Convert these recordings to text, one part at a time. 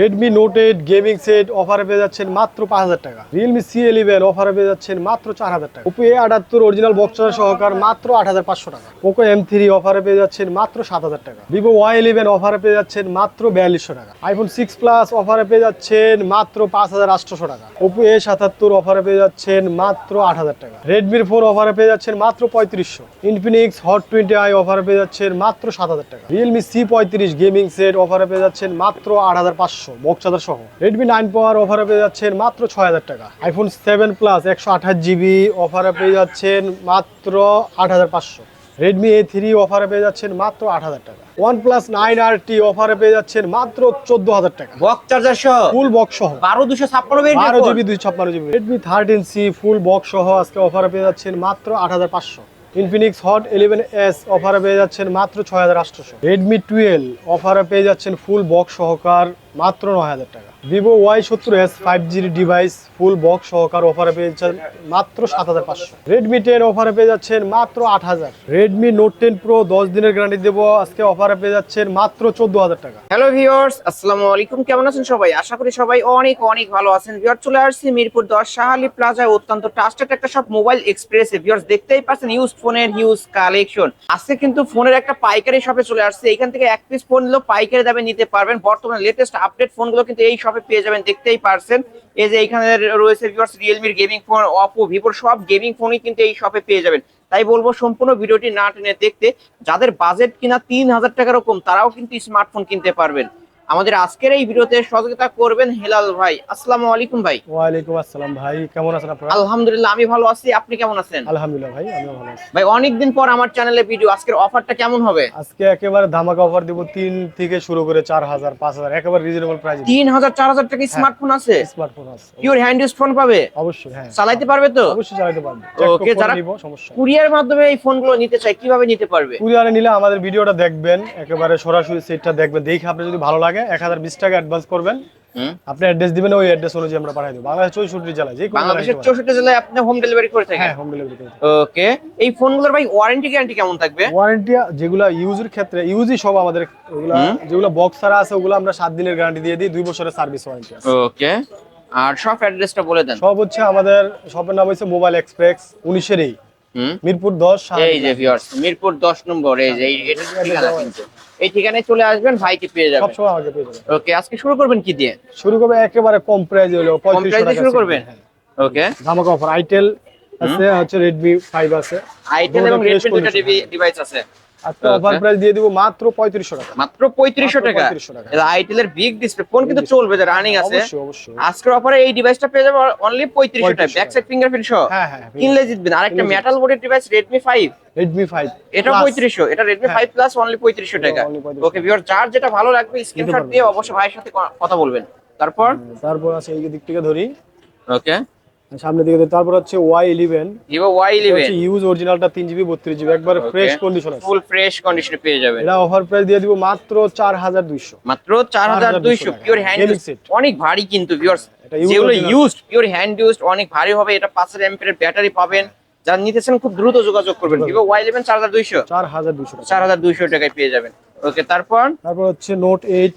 Redmi note eight gaming set অফারে পেয়ে যাচ্ছেন মাত্র পাঁচ হাজার টাকা। রিয়েলমি সি ইলেভেন অফারে পেয়ে যাচ্ছেন মাত্র চার হাজার টাকা। ওপো এ আটাত্তর অরিজিনাল বক্সার সহকার মাত্র আট হাজার পাঁচশো টাকা। পোকো এম থ্রি অফারে পেয়ে যাচ্ছেন মাত্র সাত হাজার টাকা। ভিভো ওয়াই ইলেভেন অফারে পেয়ে যাচ্ছেন মাত্র বিয়াল্লিশশো টাকা। আইফোন সিক্স প্লাস অফারে পেয়ে যাচ্ছেন মাত্র পাঁচ হাজার আটশোশো টাকা। ওপো এ সাতাত্তর অফারে পেয়ে যাচ্ছেন মাত্র আট হাজার টাকা। রেডমির ফোন অফারে পেয়ে যাচ্ছেন মাত্র পঁয়ত্রিশশো। ইনফিনিক্স হট টোয়েন্টি আই অফারে পেয়ে যাচ্ছেন মাত্র সাত হাজার টাকা। রিয়েলমি সি পঁয়ত্রিশ গেমিং সেট অফারে পেয়ে যাচ্ছেন মাত্র আট হাজার পাঁচশো। বক্সাদার সহ। রেডমি নাইন পাওয়ার অফারে পেয়ে যাচ্ছেন মাত্র ছয় হাজার টাকা। আইফোন সেভেন প্লাস একশো আঠাশ জিবি অফারে পেয়ে যাচ্ছেন মাত্র আট হাজার পাঁচশো। রেডমি এ থ্রি অফারে পেয়ে যাচ্ছেন মাত্র আট হাজার টাকা। One plus nine R T অফারে পেয়ে যাচ্ছেন মাত্র চোদ্দ হাজার টাকা। বক চার্জার সহ? ফুল বক্স সহ। বারো দুশো ছাপ্পান্ন বারো জিবি দুই ছাপ্পান্ন GB Redmi thirteen C full box সহ আজকে অফারে পেয়ে যাচ্ছেন মাত্র আট হাজার পাঁচশো। ইনফিনিক্স হট ইলেভেন এস অফারে পেয়ে যাচ্ছেন মাত্র ছয় হাজার আটশোশো রেডমি টুয়েলভ অফারে পেয়ে যাচ্ছেন ফুল বক্স সহকার মাত্র নয় হাজার টাকা। ভিভো ওয়াই সত্তর S five G device full box সহকার অফারে পেয়ে যাচ্ছেন মাত্র সাত হাজার পাঁচশো। রেডমি টেন অফারে পেয়ে যাচ্ছেন মাত্র আট হাজার। রেডমি নোট টেন প্রো দশ দিনের গ্যারান্টি দেবো, আজকে অফারে পেয়ে যাচ্ছেন মাত্র চোদ্দ হাজার টাকা। হ্যালো ভিউয়ার্স আসসালামু আলাইকুম। কেমন আছেন সবাই? আশা করি সবাই অনেক অনেক ভালো আছেন। ভিউয়ার চলে আসছি মিরপুর দশ শাহালি প্লাজায় অত্যন্ত ট্রাস্টেড একটা সব মোবাইল এক্সপ্রেসে ভিউয়ার্স দেখতেই পাচ্ছেন ইউজ ফোনের হিউজ কালেকশন আজকে কিন্তু ফোনের একটা পাইকারি শপে চলে আসছে। এখান থেকে এক পিস ফোন পাইকারি দামে নিতে পারবেন। বর্তমানে লেটেস্ট আপডেট ফোনগুলো কিন্তু এই শপে পেয়ে যাবেন, দেখতেই পারছেন। এই যে এখানে রয়েছে ভিউয়ার্স রিয়েলমির গেমিং ফোন অপো ভিভোর সব গেমিং ফোনই কিন্তু এই শপে পেয়ে যাবেন। তাই বলব, সম্পূর্ণ ভিডিওটি না টেনে দেখতে, যাদের বাজেট কিনা তিন হাজার টাকার রকম তারাও কিন্তু স্মার্টফোন কিনতে পারবেন। আমাদের আজকের এই ভিডিওতে সহযোগিতা করবেন হেলাল ভাই। আসসালামু আলাইকুম ভাই। ওয়ালাইকুম আসসালাম ভাই কেমন আছেন আপনারা? আলহামদুলিল্লাহ আমি ভালো আছি। আপনি কেমন আছেন? আলহামদুলিল্লাহ ভাই আমিও ভালো আছি। ভাই অনেকদিন পর আমার চ্যানেলে ভিডিও আজকের অফারটা কেমন হবে? আজকে একেবারে ধামাকা অফার দিব তিন থেকে শুরু করে চার হাজার পাঁচ হাজার একেবারে রিজনেবল প্রাইস তিন হাজার চার টাকা স্মার্টফোন আছে? স্মার্টফোন আছে। পিওর হ্যান্ড ইউজ ফোন পাবে? অবশ্যই হ্যাঁ। চালাইতে পারবে তো? অবশ্যই চালাতে পারবে। Okay, যারা- কুরিয়ার মাধ্যমে এই ফোনগুলো নিতে চাই কীভাবে নিতে পারবে? কুরিয়ারে নিলে আমাদের ভিডিওটা দেখবেন একেবারে সরাসরি সেটটা দেখবেন দেখে আপনি যদি ভালো লাগে এক হাজার বিশ টাকা অ্যাডভান্স করবেন। আপনি অ্যাড্রেস দিবেন ওই অ্যাড্রেস অনুযায়ী আমরা পাঠিয়ে দেবো। বাংলাদেশ চৌষট্টি জেলায় যে বাংলাদেশের চৌষট্টি জেলায় আপনি হোম ডেলিভারি করে থাকেন? হ্যাঁ হোম ডেলিভারি করে ওকে এই ফোনগুলোর ভাই ওয়ারেন্টি গ্যারান্টি কেমন থাকবে? ওয়ারেন্টি যেগুলো ইউজের ক্ষেত্রে ইউজই সব আমাদের ওগুলা। যেগুলো বক্স ছাড়া আছে ওগুলো আমরা সাত দিনের গ্যারান্টি দিয়ে দিই দুই বছরের সার্ভিস ওয়ারেন্টি আছে। ওকে আর সব অ্যাড্রেসটা বলে দেন। সব হচ্ছে আমাদের শপের নাম হচ্ছে মোবাইল এক্সপ্রেস উনিশের এই। মিরপুর দশ এই যে ভিউয়ার্স মিরপুর 10 নম্বর এই যে এটা ঠিকানা কিন্তু। এই ঠিকানায় চলে আসবেন ভাইকে পেয়ে যাবেন। সবসময় আমাকে পেয়ে যাবেন। ওকে আজকে শুরু করবেন কি দিয়ে? শুরু করবে একেবারে কম প্রাইস হলো কম দিয়ে শুরু করবেন? হ্যাঁ। ওকে। ধামাক অফার আইটেল আছে হচ্ছে রেডমি ফাইভ আছে। আইটেল এবং রেডমি দুটো ডিভাইস আছে। আজকে অফার প্রাইস দিয়ে দিব মাত্র টাকা। মাত্র 3500 টাকা। 3500 টাকা। এটা আইটেলের বিগ ডিসপ্লে ফোন কিন্তু চলবে যে রানিং আছে। আজকের অফারে এই ডিভাইসটা পেয়ে যাবে অনলি 3500 টাকা। 3500 ব্যাক সাইড ফিঙ্গারপ্রিন্ট সহ। হ্যাঁ হ্যাঁ কিনলে জিতবেন আরেকটা মেটাল বডির ডিভাইস রেডমি 5 রেডমি ফাইভ এটা 3500 এটা রেডমি হ্যাঁ। 5 প্লাস অনলি 3500 টাকা। ওকে ভিউয়ার যেটা ভালো লাগবে স্ক্রিনশট দিয়ে অবশ্যই ভাইয়ের সাথে কথা বলবেন। তারপর? তারপর আছে এই দিক থেকে ধরি। ওকে সামনের দিকে তারপর হচ্ছে ওয়াই ইলেভেন ভিভো ওয়াই হচ্ছে ইলেভেন ইউজ অরিজিনালটা তিন জিবি বত্রিশ জিবি একবার ফ্রেশ কন্ডিশন আছে। ফুল ফ্রেশ কন্ডিশনে পেয়ে যাবেন। এটা অফার প্রাইস দিয়ে দিব মাত্র চার হাজার দুইশো। মাত্র চার হাজার দুইশো। 4200 পিওর হ্যান্ড অনেক ভারী কিন্তু ভিউয়ার্স যেগুলো। ইউজড পিওর হ্যান্ড ইউজড অনেক ভারী হবে। এটা পাঁচের এম্পিয়ার ব্যাটারি পাবেন। যারা নিতেছেন খুব দ্রুত যোগাযোগ করবেন। ভিভো ওয়াই ইলেভেন চার হাজার দুইশো। চার হাজার দুইশো চার হাজার দুইশো টাকায় পেয়ে যাবেন। ওকে তারপর? তারপর হচ্ছে note eight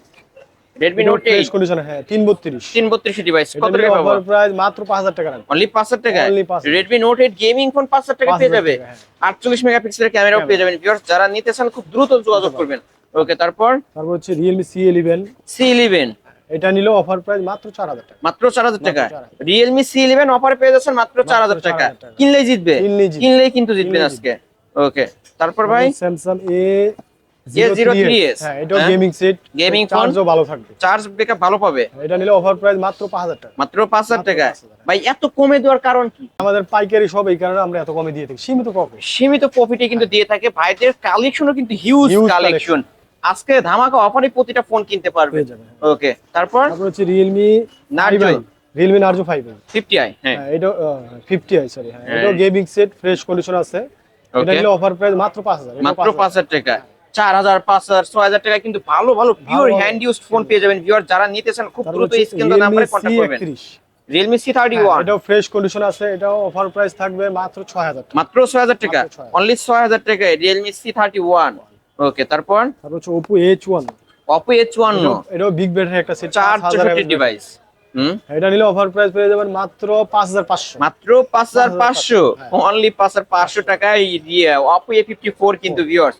Redmi note fresh eight condition হ্যাঁ তিন বত্রিশ তিন বত্রিশ ডিভাইস কত টাকা পাবো? প্রাইস মাত্র পাঁচ হাজার টাকা রাখব। অনলি পাঁচ হাজার টাকা Only 5,000 Redmi note eight gaming phone পাঁচ হাজার টাকা 5,000 পেয়ে যাবে। টাকা, হ্যাঁ। আটচল্লিশ মেগাপিক্সেলের ক্যামেরাও পেয়ে যাবেন। ভিউয়ার্স যারা নিতেছেন খুব দ্রুত যোগাযোগ করবেন। ওকে তারপর? তারপর হচ্ছে রিয়েলমি ইলেভেন সি ইলেভেন এটা নিলে অফার প্রাইস মাত্র চার হাজার টাকা। মাত্র চার হাজার টাকা। 4,000 রিয়েলমি সি ইলেভেন অফার পেয়ে যাচ্ছেন মাত্র চার হাজার টাকা। 4,000 টাকা। কিনলেই জিতবে। কিনলেই কিন্তু জিতবেন আজকে। ওকে তারপর ভাই? স্যামসাং এ A03s হ্যাঁ এটাও হ্যাঁ। Gaming set Gaming phone। চার্জও ভালো থাকবে। চার্জ ব্যাকআপ ভালো পাবে? এটা নিলে অফার প্রাইস মাত্র পাঁচ হাজার টাকা। মাত্র পাঁচ হাজার মাত্র টাকা। 5,000 ভাই এত কমে দেওয়ার কারণ আমাদের পাইকারি সব এই কারণে আমরা এত কমে দিয়ে থাকি। সীমিত সীমিত প্রফিটে কিন্তু দিয়ে থাকে। ভাইদের কালেকশনও কিন্তু হিউজ কালেকশন আজকে ধামাকা অফারে প্রতিটা ফোন কিনতে পারবে। ওকে তারপর? হচ্ছে Realme Narzo। Realme Narzo five fifty I হ্যাঁ। হ্যাঁ এটা ফিফটি আই সরি হ্যাঁ হ্যাঁ। গেমিং সেট ফ্রেশ কন্ডিশন আছে। এটা. নিলে অফার প্রাইস মাত্র পাঁচ হাজার। মাত্র পাঁচ হাজার টাকা। চার হাজার পাঁচ হাজার ছয় হাজার টাকা কিন্তু ভালো ভালো পিওর হ্যান্ড ইউজ ফোন পেয়ে যাবেন ভিউয়ার যারা নিতেছেন খুব দ্রুত স্ক্রিন নাম্বারে কন্ট্যাক্ট করবেন। সি থার্টি ওয়ান এটাও ফ্রেশ কন্ডিশন আছে এটাও অফার প্রাইস থাকবে মাত্র ছয় হাজার টাকা। মাত্র ছয় হাজার টাকা? মাত্র 6,000 অনলি ছয় হাজার টাকায় Realme C thirty one okay তারপর? তারপর হচ্ছে Oppo H one Oppo A চুয়ান্ন এটাও বিগ ব্যাটারি একটা সেট চার চৌষট্টি ডিভাইস হুম? এটা নিলে অফার প্রাইস পেয়ে যাবেন মাত্র পাঁচ হাজার পাঁচশো। মাত্র পাঁচ হাজার পাঁচশো। হ্যাঁ। অনলি পাঁচ হাজার পাঁচশো টাকায় দিয়ে অপো এ ফিফটি ফোর কিন্তু ভিউয়ার্স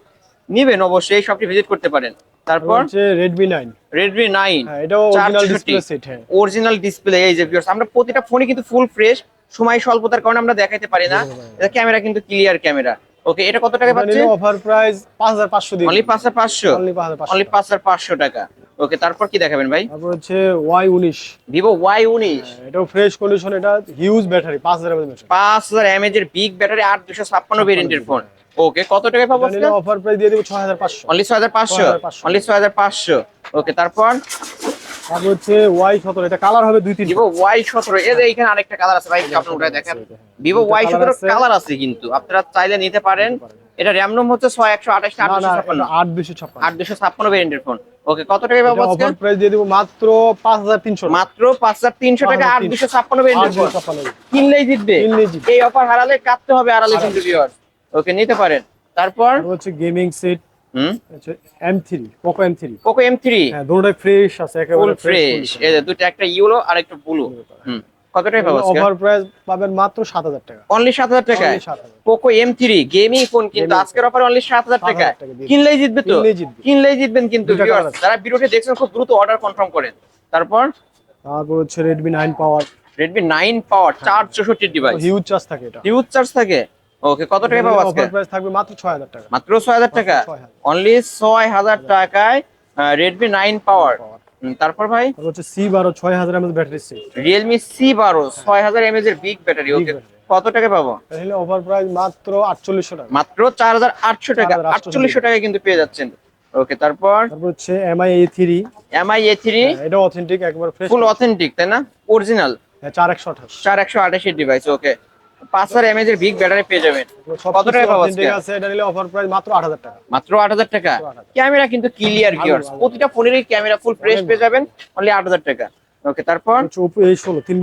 নিবেন অবশ্যই এই শপটি ভিজিট করতে পারেন। তারপর? হচ্ছে রেডমি নাইন রেডমি নাইন হ্যাঁ এটাও অরিজিনাল ডিসপ্লে সেট হ্যাঁ। অরিজিনাল ডিসপ্লে এই যে ভিউয়ার্স আমরা প্রতিটা ফোনে কিন্তু ফুল ফ্রেশ সময় স্বল্পতার কারণে আমরা দেখাইতে পারি না। এটা ক্যামেরা কিন্তু ক্লিয়ার ক্যামেরা ওকে এটা কত টাকা এটা পাচ্ছে? নিলে অফার প্রাইস পাঁচ হাজার পাঁচশো অনলি পাঁচ হাজার পাঁচশো? অনলি পাঁচ হাজার পাঁচশো অনলি পাঁচ হাজার পাঁচশো টাকা। ওকে তারপর কি দেখাবেন ভাই? তারপর হচ্ছে ওয়াই উনিশ। ভিভো ওয়াই উনিশ। এটাও ফ্রেশ কন্ডিশন এটা হিউজ ব্যাটারি পাঁচ হাজার ব্যাটারি পাঁচ হাজার এমএজ এর বিগ ব্যাটারি আট দুশো ছাপ্পান্ন ভেরিয়েন্টের ফোন ওকে কত টাকায় পাবো নিলে অফার প্রাইস দিয়ে দেবো ছয় হাজার পাঁচশো। অনলি ছয় হাজার পাঁচশো? 6,500 অনলি ছয় হাজার পাঁচশো। ওকে তারপর? তারপর হচ্ছে ওয়াই সতেরো এটা কালার হবে দুই তিন। ভিভো ওয়াই সতেরো। এর এইখানে আরেকটা কালার আছে ভাই আপনার উঠায় দেখেন। ভিভো দুইটা ওয়াই colour সতেরো আছে। কালার আছে। কিন্তু। আপনারা চাইলে নিতে পারেন। এটা রোম হচ্ছে ছয় একশো আঠাশ আট না দুশো না ছাপ্পান্ন। এটা আট দুশো ছাপ্পান্ন। আট দুশো ছাপ্পান্ন ভেরিয়েন্টের ফোন ওকে কত টাকায় পাবো আজকে? অফার প্রাইস দিয়ে দেবো মাত্র পাঁচ হাজার তিনশো মাত্র পাঁচ হাজার তিনশো টাকা আট দুশো ছাপ্পান্ন ভেরিয়েন্টের ফোন কিনলেই জিতবে। কিনলেই জিতবে। এই অফার হারালে কাটতে হবে আড়ালে কিন্তু ভিউয়ার্স ওকে নিতে পারেন। তারপর? হচ্ছে গেমিং সেট। হুম? হ্যাঁ ফ্রেশ আছে একেবারে ফ্রেশ এই যে দুটো একটা ইউলো আর একটা ব্লু হুম। কত টাকা পাবো অফার প্রাইস পাবেন মাত্র সাত হাজার টাকা। অনলি সাত হাজার টাকায়? Only 7,000 Poco M three gaming phone কিন্তু আজকের অফার অনলি সাত হাজার টাকা 7,000 টাকা কিনলেই জিতবে তো? কিনলেই জিতবে। কিনলেই জিতবেন কিন্তু। যারা ভিডিওটি দেখছেন খুব দ্রুত অর্ডার কনফার্ম করেন। তারপর? তারপর হচ্ছে ডিভাইস হিউজ চার্জ থাকে এটা। হিউজ চার্জ থাকে। ওকে কত টাকা পাবো আজকে? প্রাইস থাকবে মাত্র ছয় হাজার টাকা। মাত্র ছয় হাজার টাকা? অনলি ছয় হাজার টাকায় রেডমি নাইন পাওয়ার তারপর ভাই? হচ্ছে সি বারো ছয় হাজার এমএস ব্যাটারি সি বারো ছয় হাজার এমএজ এর বিগ ব্যাটারি ওকে কত টাকা পাবো? তাহলে অফার প্রাইস মাত্র আটচল্লিশশো টাকা। মাত্র চার হাজার আটশো টাকা। 4,800 আটচল্লিশশো টাকা কিন্তু পেয়ে যাচ্ছেন। ওকে তারপর? তারপর হচ্ছে থ্রি এমআই এ থ্রি এটা অথেন্টিক একবার ফ্রেশ ফুল অথেন্টিক তাই না? অরিজিনাল চার একশো আঠাশ। চার একশো আঠাশের ডিভাইস ওকে পাঁচ হাজার এমএজ এর বিগ ব্যাটারি পেয়ে যাবেন। কত টাকা পাবো আজকে? আছে এটা নিলে অফার প্রাইস মাত্র আট হাজার টাকা। মাত্র আট হাজার টাকা? ক্যামেরা কিন্তু ক্লিয়ার ভালো। প্রতিটা ফোনেরই ক্যামেরা ফুল ফ্রেশ পেয়ে যাবেন অনলি আট হাজার টাকা। ওকে তারপর? ওপো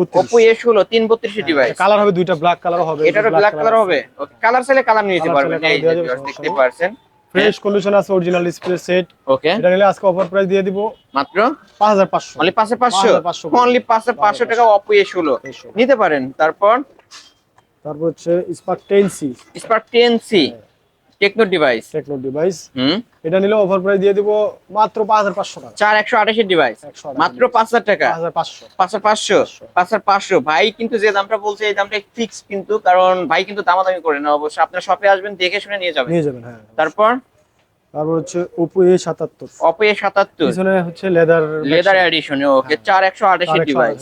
বত্রিশ। এ ষোলো তিন বত্রিশের ডিভাইস কালার হবে দুইটা ব্ল্যাক কালার হবে এটারও ব্ল্যাক কালার হবে। ওকে কালার চাইলে কালার নিয়ে নিতে পারবেন। এই দেখতে পারছেন। ফ্রেশ কন্ডিশন আছে অরিজিনাল ডিসপ্লে সেট ওকে এটা নিলে আজকে অফার প্রাইস দিয়ে দিব মাত্র? পাঁচ হাজার পাঁচশো। অনলি পাঁচশো পাঁচশো? 5,500 অনলি পাঁচশো পাঁচশো টাকা অপো এ ষোলো। নিতে পারেন। তারপর? তারপর হচ্ছে Spark ten C Spark ten C Tecno device Tecno device হুম। এটা নিলে অফার প্রাইস দিয়ে দিব মাত্র পাঁচ হাজার পাঁচশো টাকা। চার একশো আঠাশের ডিভাইস মাত্র পাঁচ হাজার টাকা। পাঁচ হাজার পাঁচশো। পাঁচ হাজার পাঁচশো। পাঁচ হাজার পাঁচশো। ভাই কিন্তু যে দামটা বলছে এই দামটা ফিক্স কিন্তু কারণ ভাই কিন্তু দামাদামি করে না অবশ্যই আপনার শপে আসবেন দেখে শুনে নিয়ে যাবেন। নিয়ে যাবেন হ্যাঁ। তারপর? তারপর হচ্ছে সাতাত্তর। অপো এ সাতাত্তর। পিছনে হচ্ছে লেদার লেদার এডিশন ওকে চার একশো আঠাশের ডিভাইস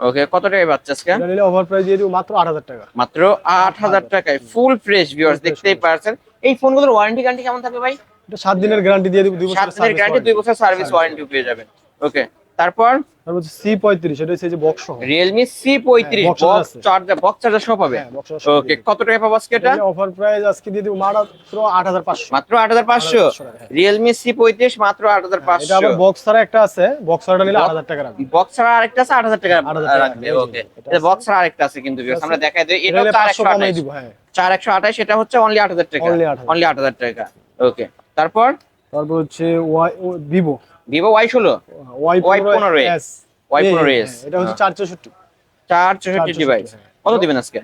ওকে কত টাকায় পাচ্ছে আজকে? নিলে অফার প্রাইস দিয়ে দিব মাত্র আট হাজার টাকা। মাত্র আট হাজার টাকায় ফুল ফ্রেশ ভিউয়ার্স দেখতেই পারছেন। এই ফোনগুলোর ওয়ারেন্টি গ্যারান্টি কেমন থাকবে ভাই? এটা সাত দিনের গ্যারান্টি দিয়ে দিব দুই সাত বছর দিনের গ্যারান্টি দুই বছর সার্ভিস ওয়ারেন্টি পেয়ে যাবেন। ওকে তারপর তারপর সি পঁয়ত্রিশ এটা হচ্ছে যে বক্স সহ রিয়েলমি সি পঁয়ত্রিশ হ্যাঁ, বক্স। চার্জার চার্জার হ্যাঁ, ওকে কত টাকা পাবো আজকে এটা অফার প্রাইস আজকে দিয়ে দিব মাত্র আট হাজার পাঁচশো মাত্র আট হাজার পাঁচশো 8,500 টাকা, হ্যাঁ। রিয়েলমি সি পঁয়ত্রিশ মাত্র আট হাজার পাঁচশো আবার বক্স ছাড়া একটা আছে বক্স ছাড়াটা নিলে আট হাজার টাকা রাখবে বক্স ছাড়া আরেকটা আছে আট হাজার টাকা 8,000 টাকা রাখবে রাখবে, ওকে বক্স ছাড়া আরেকটা আছে কিন্তু আমরা দেখাই দিই এটা এটা চার একশো আঠাশ হ্যাঁ চার একশো আঠাশ এটা হচ্ছে অনলি আট হাজার টাকা অনলি আট হাজার টাকা ওকে তারপর তারপর হচ্ছে ভিভো ভিভো ওয়াই ষোলো? ওয়াই পনেরো পনেরো এস। Y পনেরো S, এটা হচ্ছে চার চৌষট্টি চার চৌষট্টি ডিভাইস হ্যাঁ। কত দিবেন আজকে?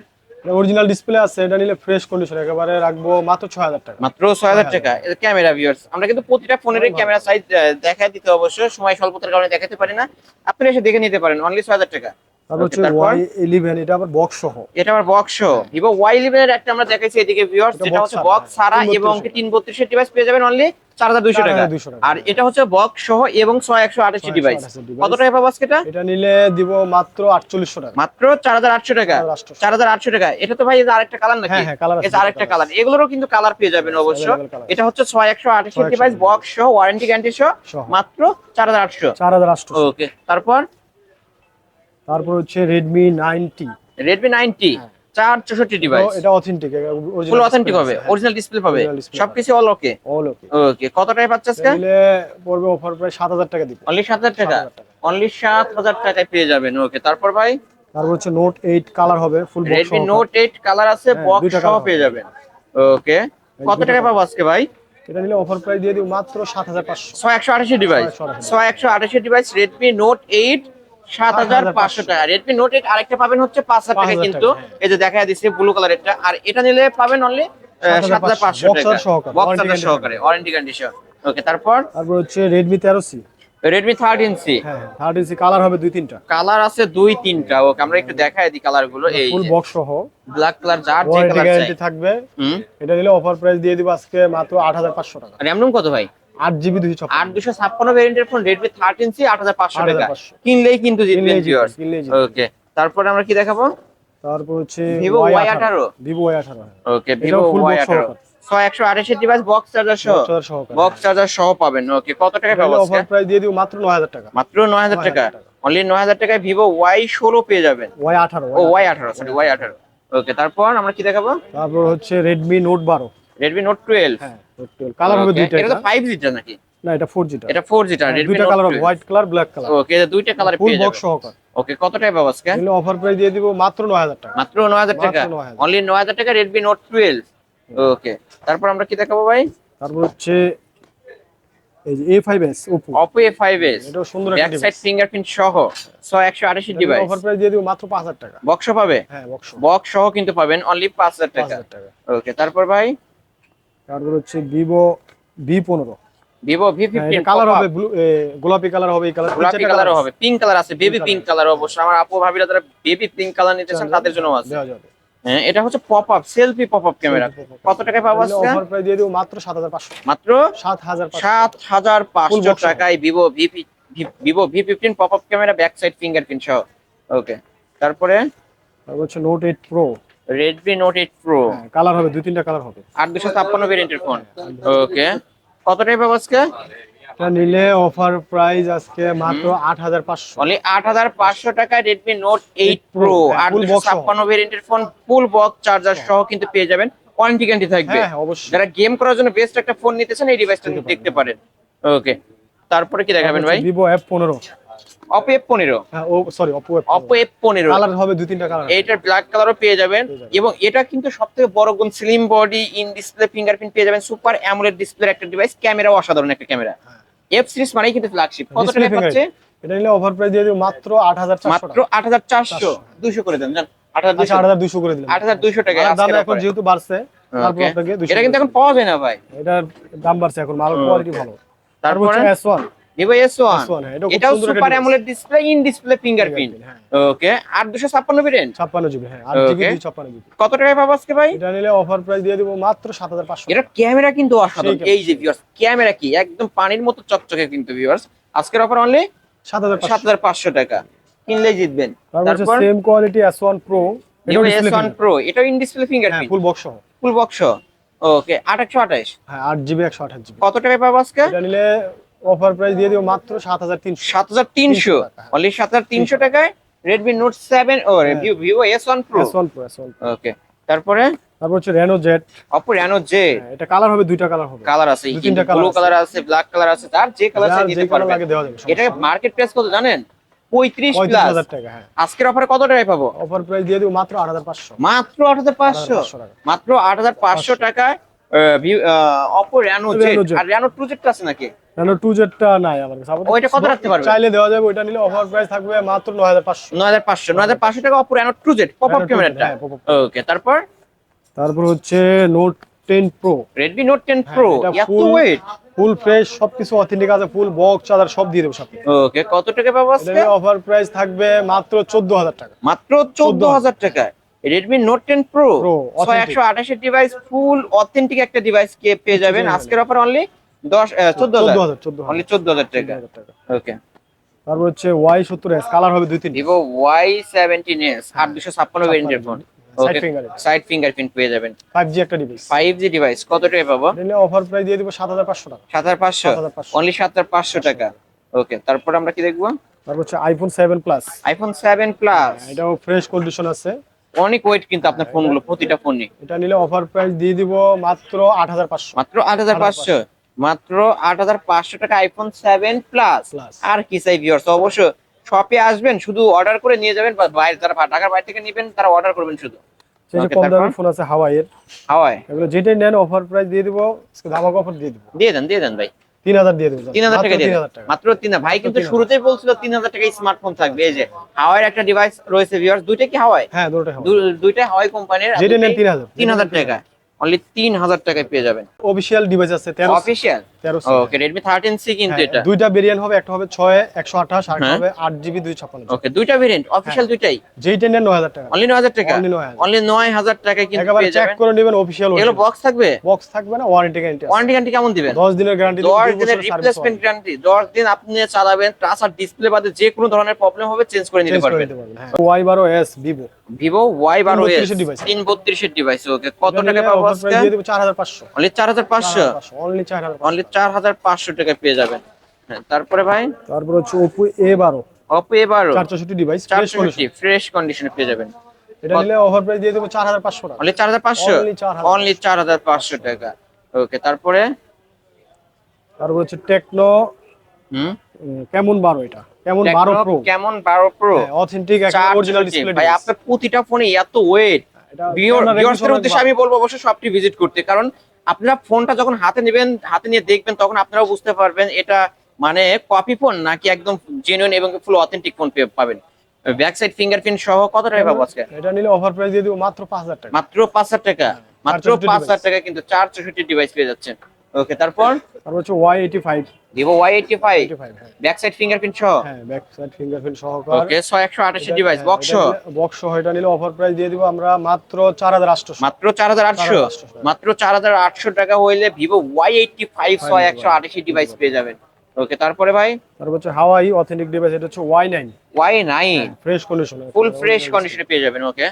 অরিজিনাল ডিসপ্লে আছে এটা নিলে ফ্রেশ কন্ডিশন একেবারে রাখব মাত্র ছয় হাজার টাকা। মাত্র ছয় হাজার টাকা। ক্যামেরা ভিউয়ার্স আমরা কিন্তু প্রতিটা ফোনের ক্যামেরা সাইজ দেখাই দিতে অবশ্য সময় স্বল্পতার কারণে দেখাতে পারি না। আপনি এসে দেখে নিতে পারেন অনলি ছয় হাজার টাকা। তারপর হচ্ছে তারপর? ওয়াই ইলেভেন এটা আবার বক্স সহ। এটা আবার বক্স ভিভো ওয়াই ইলেভেন একটা আমরা দেখাইছি এদিকে ভিউয়ার্স যেটা হচ্ছে বক্স ছাড়া এবং 332 তিন বত্রিশের ডিভাইস পেয়ে যাবেন অনলি চার হাজার দুইশো টাকা। 4,200 টাকা। আর এটা হচ্ছে বক্স সহ এবং ছয় একশো আঠাশি 628 ডিভাইস কত টাকা পাবো আজকে এটা? এটা নিলে দিব মাত্র আটচল্লিশশো টাকা। মাত্র চার হাজার আটশো টাকা। 4,800 চার হাজার আটশো টাকা। এটা তো ভাই এই আরেকটা কালার নাকি? হ্যাঁ, হ্যাঁ, আছে, এটা আরেকটা কালার এগুলোরও কিন্তু কালার পেয়ে যাবেন অবশ্য। এটা হচ্ছে ছয় একশো আঠাশি 628 ডিভাইস বক্স সহ ওয়ারেন্টি গ্যারান্টি সহ। মাত্র চার হাজার আটশো। চার হাজার ওকে তারপর? তারপর হচ্ছে রেডমি নাইনটি। রেডমি নাইনটি চার চৌষট্টি ডিভাইস এটা অথেন্টিক ফুল অথেন্টিক হবে অরিজিনাল ডিসপ্লে পাবে সবকিছু অল ওকে অল ওকে ওকে কত টাকায় পাচ্ছে আজকে? পড়বে অফার প্রায় সাত হাজার টাকা দিব অনলি সাত হাজার টাকা? 7,000 টাকা। অনলি সাত হাজার টাকায় পেয়ে যাবেন ওকে তারপর ভাই? তারপর হচ্ছে নোট এইট কালার হবে full box Redmi note eight colour আছে হ্যাঁ, বক্স সহ পেয়ে। যাবেন ওকে কত দুইটা টাকা পাবো আজকে ভাই? এটা নিলে অফার প্রাইস দিয়ে দিব মাত্র সাত হাজার পাঁচশো। ছয় একশো আঠাশি ডিভাইস 6128 ছয় একশো আঠাশি ডিভাইস রেডমি নোট এইট সাত হাজার পাঁচশো টাকা। রেডমি নোট এইট আরেকটা পাবেন হচ্ছে পাঁচ হাজার টাকা কিন্তু। হ্যাঁ। এই যে দেখা দিচ্ছে ব্লু কালারেরটা আর এটা নিলে পাবেন অনলি সাত হাজার পাঁচশো। টাকা। charger সহকারে, বক্স warranty চার্জার condition। সহকারে ওয়ারেন্টি কন্ডিশন ওকে তারপর? তারপর হচ্ছে রেডমি তেরো C Redmi thirteen C colour হবে দুই তিনটা। কালার আছে দুই তিনটা। ওকে আমরা একটু দেখাই দিই কালারগুলো। এই ফুল বক্স সহ। ব্ল্যাক কালার যার যে কালার চাই। থাকবে। এটা নিলে অফার প্রাইস দিয়ে দিব আজকে মাত্র আট হাজার পাঁচশো টাকা। র্যাম রুম কত ভাই? আট জিবি ছপ্পন আট দুশো ছাপ্পান্ন ভ্যারিয়েন্টের ফোন রেডমি থার্টিন সি আট হাজার পাঁচশো টাকা। কিনলেই কিন্তু জিতবেন। ওকে তারপরে আমরা কি দেখাবো? তারপর হচ্ছে Vivo Y18 ভিভো ওয়াই আঠারো। ওকে ভিভো ওয়াই আঠারো। ছয় একশো আঠাশের ডিভাইস বক্স চার্জার সহ। বক্স চার্জার সহ পাবেন। ওকে কত টাকা পাবো অফার প্রাইস দিয়ে দিব মাত্র নয় হাজার টাকা। মাত্র নয় হাজার টাকা 9,000 টাকা। অনলি নয় হাজার টাকায় ভিভো ওয়াই ষোলো পেয়ে যাবেন। ওয়াই আঠারো ও ওয়াই আঠারো। সরি ওয়াই আঠারো। ওকে তারপর আমরা কি দেখাবো? তারপর হচ্ছে রেডমি নোট বারো। রেডমি নোট টুয়েলভ হ্যাঁ। কালার হবে দুইটা এটা তো এটা। জিটা নাকি? না এটা ফোর জিটা এটা ফোর জিটা দুইটা কালার হবে white colour black colour okay দুইটা কালার ফুল পেয়ে বক্স যাবেন ওকে কত টাকা পাবো আজকে? অফার প্রাইস দিয়ে দিব মাত্র টাকা। মাত্র টাকা? 9,000 অনলি নয় হাজার টাকা ওকে তারপর আমরা কি দেখাবো ভাই? তারপর হচ্ছে এই যে A five S Oppo Oppo A five সুন্দর ব্যাক সাইড ফিঙ্গারপ্রিন্ট সহ ডিভাইস অফার প্রাইস দিয়ে দিব মাত্র পাঁচ হাজার টাকা। বক্স পাবে? হ্যাঁ বক্স বক্স সহ কিন্তু পাবেন অনলি পাঁচ হাজার পাঁচ টাকা হাজার টাকা। ওকে তারপর ভাই? তারপর হচ্ছে ভিভো ভি পনেরো ভিভো ভি ফিফটিন কালার হবে ব্লু গোলাপি কালার হবে এই কালার গোলাপি কালারও হবে পিঙ্ক কালার আছে বেবি পিঙ্ক কালার অবশ্য আমার আপু ভাবিরা যারা বেবি পিঙ্ক কালার নিতে চান তাদের জন্য আছে। হ্যাঁ এটা হচ্ছে pop up selfie pop up camera কত টাকায় পাবো আজকে? অফার প্রাইস দিয়ে দিব মাত্র সাত হাজার পাঁচশো। মাত্র? সাত হাজার পাঁচশো। সাত হাজার Full পাঁচশো box সহ। টাকায় Vivo V Vivo V fifteen pop up camera back side fingerprint সহ। ওকে তারপরে? তারপর হচ্ছে note eight pro Redmi note eight pro colour হবে দুই তিনটা কালার হবে। আট দুশো ছাপ্পান্ন ভেরিয়েন্টের ফোন ওকে কত টাকা আজকে? এটা নিলে অফার প্রাইস আজকে মাত্র আট হাজার পাঁচশো। অনলি আট হাজার পাঁচশো টাকায় হ্যাঁ, full দুশো box সহ। ছাপ্পান্ন ভেরিয়েন্টের ফোন ফুল বক্স চার্জার সহ কিন্তু পেয়ে যাবেন। ওয়ারেন্টি গ্যারান্টি থাকবে। হ্যাঁ অবশ্যই। যারা গেম করার জন্য বেস্ট একটা ফোন নিতেছেন এই ডিভাইসটা দেখতে পারেন। ওকে তারপরে কি দেখাবেন ভাই? এফ পনেরো। অপো এফ পনেরো হ্যাঁ সরি অপো অপো এফ পনেরো কালার হবে দুই তিনটা কালার এইটার ব্ল্যাক কালারও পেয়ে যাবেন। এবং এটা কিন্তু সব থেকে বড় গুণ slim body in display fingerprint পেয়ে যাবেন। সুপার অ্যামোলেড ডিসপ্লে একটা ডিভাইস ক্যামেরাও অসাধারণ একটা ক্যামেরা। এফ সিরিজ মানেই কিন্তু ফ্ল্যাগশিপ কত টাকা পাচ্ছে এটা নিলে অফার প্রাইস দিয়ে দিব মাত্র আট হাজার চারশো মাত্র আট হাজার চারশো। দুশো করে দেন জান। আট হাজার আচ্ছা আট হাজার দুশো করে দিলাম। আট হাজার দুশো টাকা দাম এখন যেহেতু বাড়ছে তারপর. আপনাকে 200 এটা কিন্তু এখন পাওয়া যায় না ভাই। এটার দাম বাড়ছে এখন মাল কোয়ালিটি ভালো। তারপর? তারপরে S one Vivo S one S1 এটাও super AMOLED display in display fingerprint okay আট দুশো ছাপ্পান্ন ভেরিয়েন্ট ছাপ্পান্ন জিবি হ্যাঁ আট জিবি ছাপ্পান্ন জিবি কত টাকায় পাবো আজকে ভাই? এটা নিলে অফার প্রাইস দিয়ে দিব মাত্র সাত হাজার পাঁচশো। এটা ক্যামেরা কিন্তু অসাধারণ। এই যে ভিউয়ার্স ক্যামেরা কি? একদম পানির মতো চকচকে কিন্তু ভিউয়ার্স আজকের অফার অনলি সাত হাজার সাত হাজার পাঁচশো টাকা। কিনলেই জিতবেন। তারপর same quality S one pro Vivo S one pro এটাও in display fingerprint full box সহ। ফুল বক্স ওকে আঠাশশো আঠাশ। হ্যাঁ আট জিবি একশো আঠাশ জিবি কত টাকায় পাবো আজকে? এটা নিলে অফার প্রাইস দিয়ে দিব মাত্র সাত হাজার তিনশো। সাত হাজার তিনশো? টাকা। অনলি সাত হাজার তিনশো টাকায় রেডমি নোট সেভেন ও হ্যাঁ। Pro S one pro S one okay তারপরে? তারপর হচ্ছে Reno Z Oppo Reno Z এটা কালার হবে দুইটা কালার হবে। কালার আছে তিনটা ব্লু কালার আছে। ব্ল্যাক কালার আছে তার যে কালার চাই কালার পারবেন এটা মার্কেট প্রাইস কত জানেন? পঁয়ত্রিশ পঁয়ত্রিশ প্লাস হাজার টাকা হ্যাঁ। আজকের অফারে কত টাকায় পাবো? অফার প্রাইস দিয়ে দিব মাত্র আট হাজার পাঁচশো। মাত্র আট হাজার পাঁচশো? 8,500 মাত্র আট হাজার পাঁচশো টাকায় Oppo Reno Reno Z Jet। আর রেনো টু জেডটা আছে নাকি? রেনো টু জেডটা নাই আমার কাছে? ওইটা কত রাখতে পারবেন? চাইলে দেওয়া যাবে ওইটা নিলে অফার প্রাইস থাকবে মাত্র নয় হাজার পাঁচশো। নয় হাজার পাঁচশো নয় হাজার পাঁচশো টাকা Oppo Reno two Z pop up Reno 2Z, ক্যামেরাটা হ্যাঁ, ওকে তারপর? তারপর হচ্ছে note ten pro Redmi note ten pro এটা এত ওয়েট ফুল ফ্রেশ সবকিছু অথেন্টিক আছে ফুল বক্স চার্জার সব দিয়ে দেবো সাথে ওকে কত টাকা পাবো আজকে? অফার প্রাইস থাকবে মাত্র চোদ্দ হাজার টাকা। মাত্র চোদ্দ হাজার টাকায়। Redmi note ten pro Pro, ছয় authentic। একশো আঠাশের ডিভাইস ফুল অথেন্টিক একটা ডিভাইস কে পেয়ে যাবেন। আজকের অফার অনলি দশ চোদ্দ হাজার। চোদ্দ হাজার। টাকা। ওকে তারপর হচ্ছে ওয়াই সত্তর এস কালার হবে দুই তিনটি ভিভো ওয়াই সেভেন্টিন এস আট দুশো ছাপ্পান্ন ভেরিয়েন্টের ফোন Side সাইড ফিঙ্গারপ্রিন্ট পেয়ে যাবেন। ফাইভ একটা ডিভাইস ফাইভ ডিভাইস কত টাকা পাবো? নিলে অফার প্রাইস দিয়ে দিব পাঁচশো টাকা। হাজার পাঁচশো? 7,500 অনলি সাত হাজার পাঁচশো টাকা। ওকে তারপর আমরা কি দেখব? তারপর হচ্ছে আইফোন প্লাস আইফোন প্লাস এটাও ফ্রেশ কন্ডিশন আছে। অনেক ওয়েট কিন্তু আপনার ফোনগুলো প্রতিটা এটা নিলে অফার প্রাইস দিয়ে দিব মাত্র আট হাজার পাঁচশো। মাত্র আট হাজার পাঁচশো। মাত্র আট হাজার পাঁচশো টাকা আইফোন সেভেন প্লাস আর কি চাই ভিউয়ার্স অবশ্য শপে আসবেন শুধু অর্ডার করে নিয়ে যাবেন বা বাইরে যারা ঢাকার বাইরে থেকে নেবেন তারা অর্ডার করবেন শুধু। সেই কম দামি ফোন আছে হাওয়াইয়ের। হাওয়াই। এগুলো যেটাই নেন অফার প্রাইস দিয়ে দিব ধামাক অফার দিয়ে দিব। দিয়ে দেন দিয়ে দেন ভাই। তিন হাজার দিয়ে দেবো তিন হাজার টাকা দিয়ে মাত্র তিন ভাই কিন্তু শুরুতেই বলছিল তিন হাজার টাকা স্মার্টফোন থাকবে। এই যে হাওয়াইয়ের একটা ডিভাইস রয়েছে ভিউয়ার্স দুইটা কি হাওয়াই? হ্যাঁ দুইটাই হাওয়াই কোম্পানির যেটা নেন তিন হাজার। তিন হাজার টাকা। অনলি তিন হাজার টাকায় পেয়ে যাবেন। অফিসিয়াল ডিভাইস আছে অফিসিয়াল ওকে কিন্তু হ্যাঁ, এটা। দুইটা ভেরিয়েন্ট হবে একটা হবে ছয় একশো আঠাশ আর হ্যাঁ। হবে আট জিবি দুই ছাপ্পান্ন ওকে দুইটা ভেরিয়েন্ট অফিসিয়াল দুইটাই? যেইটা নেন নয় হাজার টাকা। অনলি নয় হাজার টাকা? Only 9,000 অনলি নয় হাজার টাকায় কিন্তু একেবারে চেক করে নেবেন অফিসিয়াল এগুলো বক্স থাকবে? বক্স থাকবে না ওয়ারেন্টি গ্যারান্টি ওয়ারেন্টি গ্যারান্টি কেমন দিবেন? দশ দিনের গ্যারান্টি দশ দিনের রিপ্লেসমেন্ট গ্যারান্টি দশ দিন আপনি চালাবেন টাচ আর ডিসপ্লে বাদে যে কোনো ধরনের প্রবলেম হবে চেঞ্জ করে নিতে পারবেন। নিতে পারবেন হ্যাঁ। Y S Vivo Vivo Y বারো এস 332 device। তিন বত্রিশের ডিভাইস ওকে কত টাকা পাবো আজকে? দিয়ে দেবো চার হাজার পাঁচশো। অনলি চার হাজার পাঁচশো? অনলি চার হাজার অনলি চার হাজার পাঁচশো টাকা পেয়ে যাবেন। হ্যাঁ তারপরে ভাই? তারপর হচ্ছে ওপো এ বারো। ডিভাইস ফ্রেশ কন্ডিশনে পেয়ে যাবেন। এটা নিলে অফার প্রাইস দিয়ে দেবো চার হাজার পাঁচশো টাকা। অনলি চার হাজার পাঁচশো? Only 4,500 অনলি চার হাজার পাঁচশো টাকা। ওকে তারপরে? তারপর হচ্ছে টেকনো হুম? কেমন বারো এটা? কেমন বারো Tecno প্রো কেমন বারো প্রো অথেন্টিক চার অরিজিনাল ডিসপ্লে ভাই আপনার প্রতিটা ফোনে এত ওয়েট ভিউয়ার্সদের উদ্দেশ্যে আমি বলব অবশ্যই শপটি ভিজিট করতে। কারণ আপনারা ফোনটা যখন হাতে নেবেন হাতে নিয়ে দেখবেন তখন আপনারাও বুঝতে পারবেন এটা মানে কপি ফোন নাকি একদম জেনুইন এবং ফুল অথেন্টিক ফোন পাবেন। ব্যাক সাইড ফিঙ্গারপ্রিন্ট সহ কত টাকা পাবো আজকে? এটা নিলে অফার প্রাইস দিয়ে দিব মাত্র পাঁচ হাজার টাকা। মাত্র পাঁচ হাজার টাকা। মাত্র 464 পাঁচ হাজার টাকা কিন্তু চার চৌষট্টি ডিভাইস পেয়ে যাচ্ছেন। ওকে তারপর? তারপর হচ্ছে Y eighty five Vivo Y eighty five eighty five হ্যাঁ। ব্যাক সাইড ফিঙ্গারপ্রিন্ট সহ? হ্যাঁ ব্যাক সাইড ফিঙ্গারপ্রিন্ট সহকার ওকে ছয় একশো আঠাশি ডিভাইস বক্স বক্স সহ? এটা নিলে অফার প্রাইস দিয়ে দিব আমরা মাত্র চার হাজার আটশো। মাত্র চার হাজার আটশো? 4,800 মাত্র চার হাজার আটশো টাকা হইলে ছয় একশো আঠাশি ডিভাইস পেয়ে যাবেন। ওকে তারপরে ভাই? তারপর হচ্ছে হাওয়াই অথেন্টিক ডিভাইস এটা হচ্ছে Y nine Y nine fresh condition full fresh কন্ডিশনে পেয়ে যাবেন ওকে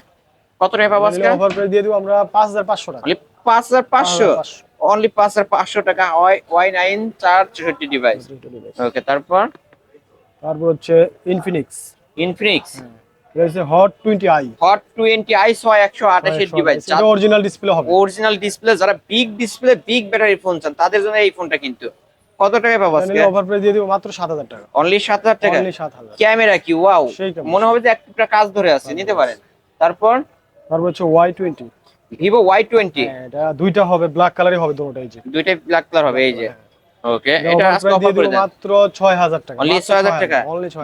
কত টাকা পাবো আজকে? অফার প্রাইস দিয়ে দিব আমরা পাঁচ হাজার পাঁচশো টাকা। অনলি পাঁচ হাজার পাঁচশো। অনলি পাঁচ হাজার পাঁচশো টাকা ওয়াই নাইন চার চৌষট্টি ডিভাইস ওকে তারপর? তারপর হচ্ছে Infinix Infinix hot I hot device এটা অরিজিনাল ডিসপ্লে হবে। অরিজিনাল ডিসপ্লে যারা big display big battery phone চান তাদের জন্য এই ফোনটা কিন্তু। কত টাকা পাবো আজকে? অফার প্রাইস দিয়ে দিব মাত্র সাত হাজার টাকা। অনলি সাত হাজার টাকা? অনলি সাত হাজার। ক্যামেরা কি? ওয়াও মনে হবে যে একটা কাজ ধরে আছে নিতে পারেন। তারপর? তারপর হচ্ছে Y twenty Vivo Y twenty এটা দুইটা হবে ব্ল্যাক কালারই হবে দুটোটাই যে। দুইটাই ব্ল্যাক কালার হবে এই যে। ওকে এটা এটা আজকে অফার করে দেন। মাত্র ছয় হাজার টাকা। অনলি ছয় হাজার টাকা।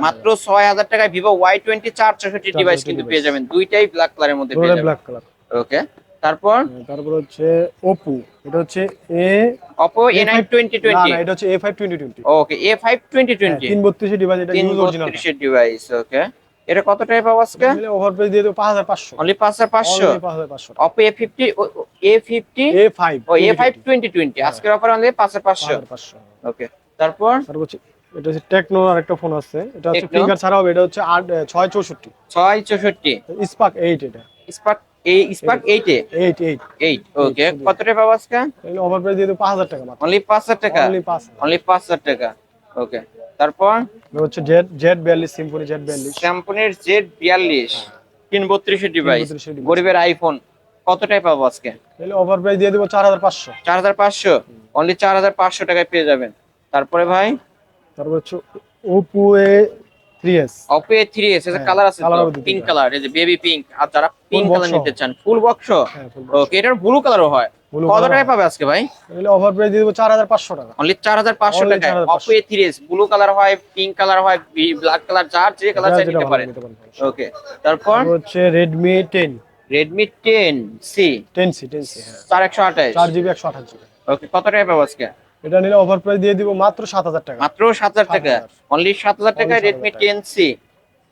মাত্র ছয় হাজার টাকায় ভিভো ওয়াই টোয়েন্টি চার চৌষট্টি ডিভাইস কিন্তু পেয়ে যাবেন। দুইটাই ব্ল্যাক কালারের মধ্যে পেয়ে যাবেন। ব্ল্যাক কালার ওকে তারপর? তারপর হচ্ছে ওপো এটা হচ্ছে এ নাইন টোয়েন্টি না টোয়েন্টি না এটা হচ্ছে A five twenty twenty okay A five twenty twenty তিন বত্রিশের ডিভাইস এটা ইউজ অরিজিনাল বত্রিশের ডিভাইস ওকে এটা কত টাকা পাবো আজকে? ওভার প্রাইস দিয়ে দেবো পাঁচ হাজার পাঁচশো। অনলি পাঁচ হাজার পাঁচশো? পাঁচ হাজার পাঁচশো Oppo A fifty A fifty A five O A five twenty twenty আজকের অফার অনলি পাঁচ হাজার পাঁচশো। পাঁচশো। ওকে তারপর? তারপর এটা হচ্ছে টেকনো আর একটা ফোন আছে। এটা হচ্ছে ফিঙ্গার ছাড়া হবে। এটা হচ্ছে আট ছয় চৌষট্টি। ছয় চৌষট্টি। স্পার্ক এইট এটা। স্পার্ক এই স্পার্ক এইটে এইট এইট এইট ওকে কত টাকা পাবো আজকে? ওভার প্রাইস দিয়ে দেবো পাঁচ হাজার টাকা মাত্র। অনলি পাঁচ হাজার টাকা? অনলি পাঁচ অনলি পাঁচ হাজার টাকা। ওকে তারপর? হচ্ছে জেড জেড বিয়াল্লিশ সিম্ফনি জেড বিয়াল্লিশ। স্যামসংয়ের জেড বিয়াল্লিশ। তিন বত্রিশের ডিভাইস 32 গরিবের আইফোন কত টাকা পাবো আজকে? এগুলো ওভার প্রাইস দিয়ে দেবো চার হাজার পাঁচশো। চার হাজার পাঁচশো? অনলি চার হাজার পাঁচশো টাকায় পেয়ে যাবেন। তারপরে ভাই? তারপর হচ্ছে Oppo A three S Oppo A three S colour আছে পিঙ্ক কালার এই যে বেবি পিঙ্ক আর যারা পিঙ্ক কালার নিতে চান ফুল বক্স ওকে এটার ব্লু কালারও হয়। কত হয়। পাবে আজকে ভাই? এগুলো প্রাইস দিয়ে দেবো টাকা। অনলি চার হাজার পাঁচশো Only টাকায়। 4,500 Oppo three S blue colour হয় পিঙ্ক কালার হয় ব্ল্যাক কালার যার যে কালার চাই নিতে পারেন ওকে তারপর? হচ্ছে হ্যাঁ। জিবি ওকে কত টাকায় পাবো আজকে? এটা নিলে প্রাইস দিয়ে দিব মাত্র সাত হাজার টাকা। মাত্র সাত হাজার টাকা। অনলি 7,000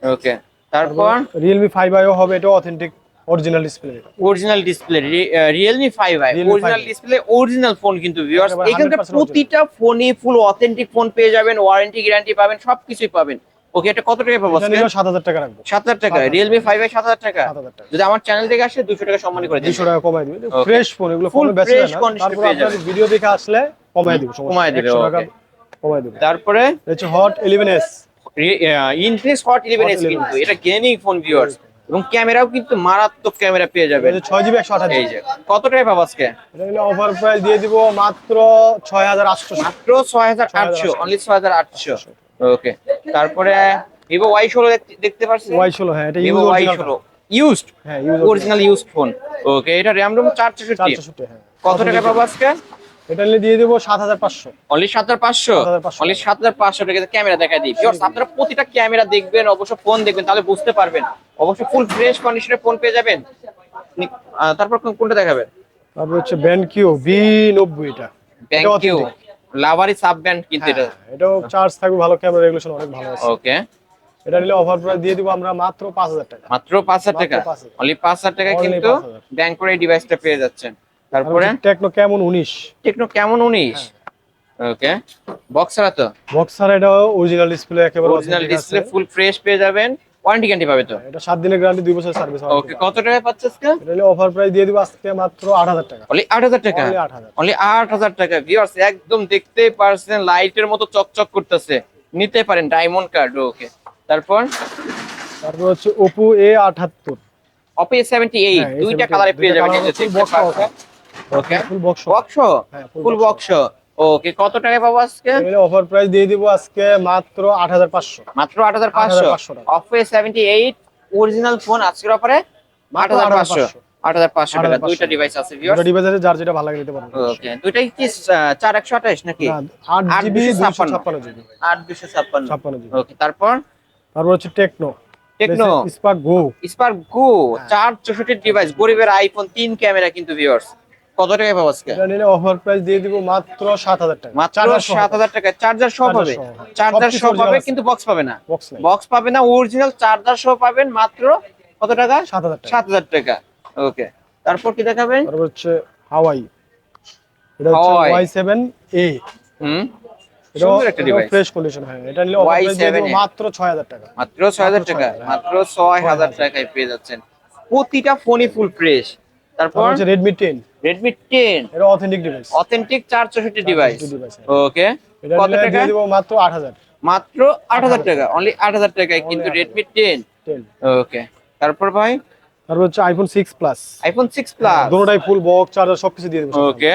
ওকে তারপর? রিয়েলমি ফাইভ আইও হবে এটা authentic original display original display Realme five i original display original phone কিন্তু ভিউয়ার্স এখানকার প্রতিটা ফোনই ফুল অথেন্টিক ফোন পেয়ে যাবেন ওয়ারেন্টি গ্যারান্টি পাবেন সবকিছুই পাবেন। ওকে এটা কত টাকা পাবো এটা নিলে সাত হাজার টাকা রাখব। সাত হাজার টাকা। 7,000 রিয়েলমি ফাইভ আই সাত হাজার টাকা। যদি আমার চ্যানেল থেকে আসে দুশো টাকা সম্মান করে দুশো টাকা কমাই দিবে। ফ্রেশ ফোন এগুলো ফোনে বেচে না তারপর পেয়ে ভিডিও দেখে আসলে কমাই দিব কমায় দিবে, কমাই দিবে। তারপরে হচ্ছে Hot eleven S Infinix Hot eleven S 11S কিন্তু এটা গেমিং ফোন ভিউয়ার্স এবং ক্যামেরাও কিন্তু মারাত্মক ক্যামেরা পেয়ে যাবে এটা ছয় জিবি একশো আঠাশ এই যে কত টাকা পাবো আজকে অফার প্রাইস দিয়ে দিব মাত্র ছয় হাজার আটশো। মাত্র ছয় হাজার আটশো অনলি ছয় হাজার আটশো। ওকে তারপরে ভিভো ওয়াই ষোলো দেখতে পাচ্ছেন ওয়াই ষোলো হ্যাঁ এটা ভিভো ওয়াই ষোলো। ইউজড হ্যাঁ অরিজিনাল ইউজড ফোন ওকে এটা র্যাম রোম চারশো কত টাকা পাবো আজকে? এটা নিলে দিয়ে দেবো সাত হাজার পাঁচশো। অনলি সাত হাজার পাঁচশো? 7,500 অনলি সাত হাজার পাঁচশো টাকা ক্যামেরা দেখা দিই। Viewers, আপনারা প্রতিটা ক্যামেরা দেখবেন অবশ্য ফোন দেখবেন তাহলে বুঝতে পারবেন। অবশ্য ফুল ফ্রেশ কন্ডিশনে ফোন পেয়ে যাবেন। তারপর কোনটা দেখাবেন? তারপর হচ্ছে ব্যান্ড কিউ বি নব্বই এটা। এটা লাভারি সাব ব্যান্ড কিন্তু এটা। হ্যাঁ, এটাও চার্জ থাকবে ভালো ক্যামেরা রেগুলেশন অনেক ভালো আছে। ওকে এটা নিলে অফার প্রাইস দিয়ে দিব আমরা মাত্র পাঁচ হাজার টাকা। মাত্র পাঁচ হাজার টাকা? মাত্র 5,000 পাঁচ হাজার টাকা কিন্তু 5,000 ব্যাংক করে ডিভাইসটা পেয়ে যাচ্ছেন। তারপরে? টেকনো কেমন উনিশ? টেকনো কেমন উনিশ? হ্যাঁ। ওকে। বক্সারা তো? বক্সার এটাও অরিজিনাল ডিসপ্লে একেবারে অরিজিনাল ডিসপ্লে ফুল ফ্রেশ পেয়ে যাবেন। ওয়ারেন্টি গ্যারান্টি পাবে তো? এটা সাত দিনের গ্যারান্টি দুই বছর সার্ভিস ওকে কত টাকায় পাচ্ছে আজকে? এটা অফার প্রাইস দিয়ে দিব আজকে মাত্র আট হাজার টাকা। অনলি আট হাজার টাকা? Only 8,000 অনলি আট হাজার টাকা ভিউয়ার্স একদম দেখতেই পারছেন লাইটের মতো চকচক করতেছে। নিতে পারেন ডায়মন্ড কার্ড ওকে। তারপর? তারপর হচ্ছে আঠাত্তর অপে সেভেন্টি এইট হ্যাঁ, দুইটা কালারে পেয়ে যাবেন এই যে সহ। ওকে ফুল বক্স বক্স হ্যাঁ, ফুল বক্স ওকে কত টাকায় পাবো আজকে? অফার প্রাইস দিয়ে দিব আজকে মাত্র আট হাজার পাঁচশো। মাত্র আট হাজার পাঁচশো? 8,500 টাকা। অফে সেভেন্টি এইট অরিজিনাল ফোন আজকের অফারে আট হাজার পাঁচশো। আট হাজার পাঁচশো। টাকা। দুইটা ডিভাইস আছে ডিভাইস আছে যার যেটা ভালো লাগে নিতে পারবেন ওকে দুইটাই কি আহ, চার একশো আঠাশ নাকি? না, আট আট জিবি দুশো দুশো ছাপ্পান্ন। ছাপ্পান্ন জিবি আট দুশো ছাপ্পান্ন। ছাপ্পান্ন জিবি ওকে তারপর? তারপর হচ্ছে Tecno Tecno Spark Go Spark Go হ্যাঁ। চার চৌষট্টি ডিভাইস গরিবের আইফোন তিন ক্যামেরা কিন্তু ভিউয়ার্স কত টাকায় পাবো আজকে? এটা নিলে অফার প্রাইস দিয়ে দিব মাত্র সাত হাজার টাকা। মাত্র সাত হাজার টাকা। চার্জার সহ পাবে। চার্জার সহ পাবে কিন্তু বক্স পাবে না? বক্স পাবে না অরিজিনাল চার্জার সহ পাবেন মাত্র কত টাকা? সাত হাজার টাকা। সাত হাজার টাকা। ওকে তারপর কি দেখাবেন? তারপর হচ্ছে হাওয়াই এটা হচ্ছে Huawei। ওয়াই সেভেন এ হুম। সুন্দর একটা ডিভাইস ফ্রেশ কন্ডিশন হ্যাঁ। এটা নিলে অফার প্রাইস দিয়ে দিব মাত্র ছয় হাজার টাকা। মাত্র ছয় হাজার মাত্র টাকা 6,000 মাত্র ছয় হাজার টাকায় পেয়ে যাচ্ছেন। প্রতিটা ফোনই ফুল ফ্রেশ তারপর? হচ্ছে রেডমি টেন রেডমি টেন এটা অথেন্টিক ডিভাইস অথেন্টিক চার চৌষট্টি ডিভাইস ওকে কত টাকা? দিয়ে দিব মাত্র আট হাজার। মাত্র আট হাজার টাকা। অনলি আট হাজার টাকায় কিন্তু 8,000 টেন টেন ওকে তারপর ভাই? তারপর হচ্ছে iPhone six plus iPhone six plus দুটোটাই full box charger সবকিছু দিয়ে দেব ওকে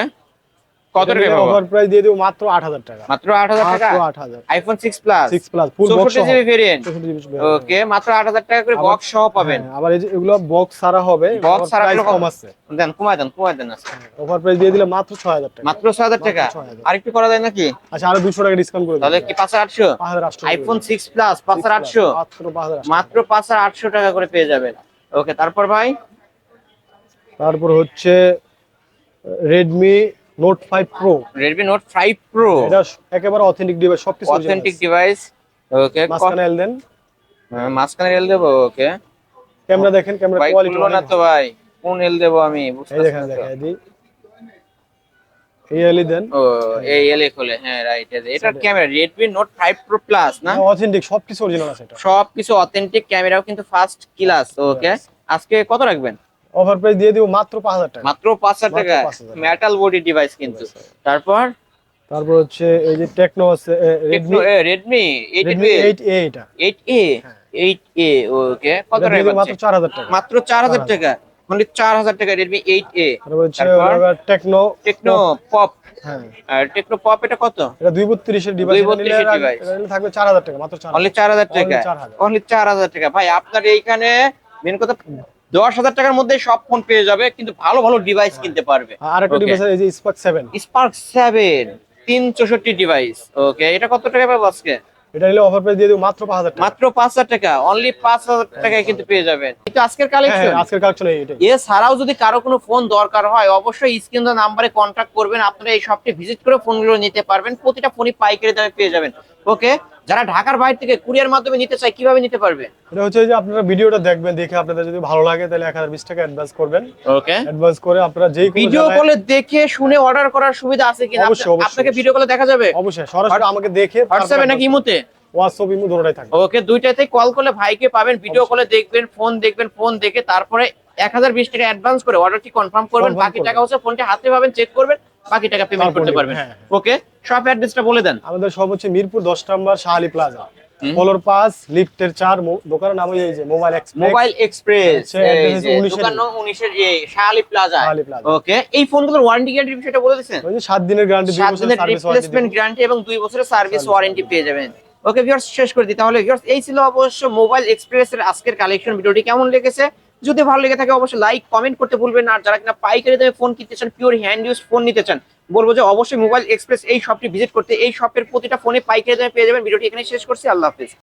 কত টাকা অফার প্রাইস দিয়ে দেবো মাত্র আট হাজার টাকা। মাত্র আট হাজার টাকা? মাত্র আট হাজার। IPhone six plus six plus full box GB variant হ্যাঁ, ওকে মাত্র আট হাজার টাকা করে বক্স সহ পাবেন। আবার এই যে এগুলো বক্স ছাড়া হবে ছাড়া প্রাইসগুলো কম। আছে। দেন কমায় দেন কমায় দেন। অফার প্রাইস দিয়ে দিলে মাত্র ছয় হাজার টাকা। মাত্র ছয় হাজার টাকা? মাত্র 6,000 আর একটু করা যায় নাকি? আচ্ছা আরও দুশো টাকা ডিসকাউন্ট করে তাহলে কি পাঁচ হাজার আটশো? পাঁচ হাজার আটশো আইফোন সিক্স প্লাস পাঁচ হাজার আটশো? মাত্র পাঁচ হাজার আটশো। মাত্র পাঁচ হাজার আটশো টাকা করে পেয়ে যাবেন। ওকে তারপর ভাই? তারপর হচ্ছে Redmi Note five Pro Redmi Note five Pro এটা একেবারে অথেন্টিক ডিভাইস সবকিছু অথেন্টিক ডিভাইস ওকে মাঝখানে এল দেন। মাঝখানে এল দেবো ওকে ক্যামেরা দেখেন ক্যামেরা কোয়ালিটি খুলবো না তো ভাই কোন এল দেবো আমি বুঝতে দেখেন দেখেন এই এই এলই দেন। ও এই এল খোলে হ্যাঁ রাইট এটা camera Redmi Note five Pro plus না? অথেন্টিক সবকিছু অরিজিনাল আছে এটা। সবকিছু অথেন্টিক ক্যামেরাও কিন্তু ফার্স্ট ক্লাস ওকে আজকে কত রাখবেন? অফার প্রাইস দিয়ে দিব মাত্র পাঁচ হাজার টাকা। মাত্র পাঁচ হাজার মাত্র টাকা। মেটাল বডি ডিভাইস কিন্তু। তারপর? তারপর হচ্ছে এই যে টেকনো আছে Redmi Redmi eight Redmi eight A এটা। এইট এ এইট এ ওকে কত দিব মাত্র পাচ্ছে? চার হাজার টাকা। মাত্র চার হাজার টাকা মানে চার হাজার টাকা রেডমি এইট এ তারপর হচ্ছে টেকনো টেকনো পপ হ্যাঁ। আর টেকনো পপ এটা কত? এটা দুই বত্রিশের ডিভাইস 232 এর device। থাকবে চার হাজার টাকা মাত্র চার অনলি চার হাজার টাকা Only 4,000 চার হাজার। টাকা ভাই আপনার এইখানে মেন কথা দশ হাজার টাকার মধ্যে সব ফোন পেয়ে যাবে কিন্তু ভালো ভালো ডিভাইস কিনতে পারবে। আর একটা ডিভাইস এই যে স্পার্ক সেভেন স্পার্ক সেভেন তিন চৌষট্টি ডিভাইস ওকে এটা কত টাকা পাবো আজকে? এটা নিলে অফার প্রাইস দিয়ে দিব মাত্র পাঁচ হাজার টাকা। মাত্র পাঁচ হাজার টাকা অনলি পাঁচ হাজার টাকায় কিন্তু পেয়ে যাবেন কিন্তু আজকের হ্যাঁ কালেকশন হ্যাঁ, আজকের কালেকশন এইটাই এছাড়াও যদি কারও কোনো ফোন দরকার হয় অবশ্যই স্ক্রিন নাম্বারে কন্ট্যাক্ট করবেন আপনারা এই শপটি ভিজিট করে ফোনগুলো নিতে পারবেন। প্রতিটা ফোনই পাইকারি দামে পেয়ে যাবেন। ওকে যারা ঢাকার বাইরে থেকে কুরিয়ার মাধ্যমে নিতে চায় কীভাবে নিতে পারবে? এটা হচ্ছে যে আপনারা ভিডিওটা দেখবেন দেখে আপনাদের যদি ভালো লাগে তাহলে এক হাজার বিশ টাকা অ্যাডভান্স করবেন। ওকে। অ্যাডভান্স করে আপনারা যেই ভিডিও কলে দেখে শুনে অর্ডার করার সুবিধা আছে কিনা? আপনা- আপনাকে ভিডিও কলে দেখা যাবে? অবশ্যই সরাসরি আমাকে দেখে হোয়াটসঅ্যাপে নাকি ইমোতে? হোয়াটসঅ্যাপ ইমো দুটোটাই থাকবে। ওকে দুইটাতে কল করলে ভাইকে পাবেন ভিডিও কলে দেখবেন ফোন দেখবেন ফোন দেখে তারপরে এক হাজার বিশ টাকা অ্যাডভান্স করে অর্ডারটি কনফার্ম করবেন বাকি টাকা হচ্ছে ফোনটা হাতে পাবেন চেক করবেন বাকি টাকা পেমেন্ট করতে পারবেন। হ্যাঁ, ওকে? শপ অ্যাড্রেসটা বলে দেন। আমাদের সব হচ্ছে মিরপুর দশ নম্বর শাহালি প্লাজা। ফলোর পাঁচ লিফটের চার দোকানের নাম এই যে Mobile Express Mobile Express address হচ্ছে 19 দোকান উনিশের যে শাহালি প্লাজা। ওকে এই ফোনগুলোর ওয়ারেন্টি গ্যারান্টি বিষয়টা বলে দিচ্ছেন ওই যে সাত দিনের গ্যারান্টি দুই বছরের দিনের সার্ভিস রিপ্লেসমেন্ট গ্যারান্টি এবং দুই বছরের সার্ভিস ওয়ারেন্টি পেয়ে যাবেন। ওকে ভিউয়ার্স শেষ করে দিই। তাহলে ভিউয়ার্স এই ছিল অবশ্য মোবাইল এক্সপ্রেস এর আজকের কালেকশন ভিডিওটি কেমন লেগেছে? যদি ভালো লেগে থাকে অবশ্যই লাইক কমেন্ট করতে ভুলবেন না। আর যারা কিনা পাইকারি দামে ফোন কিনতে চান পিওর হ্যান্ড ইউজ ফোন নিতে চান বলব যে অবশ্যই মোবাইল এক্সপ্রেস এই শপটি ভিজিট করতে, এই শপের প্রতিটা ফোনে পাইকারি দামে পেয়ে যাবেন। ভিডিওটি এখানে শেষ করছি। আল্লাহ হাফিজ।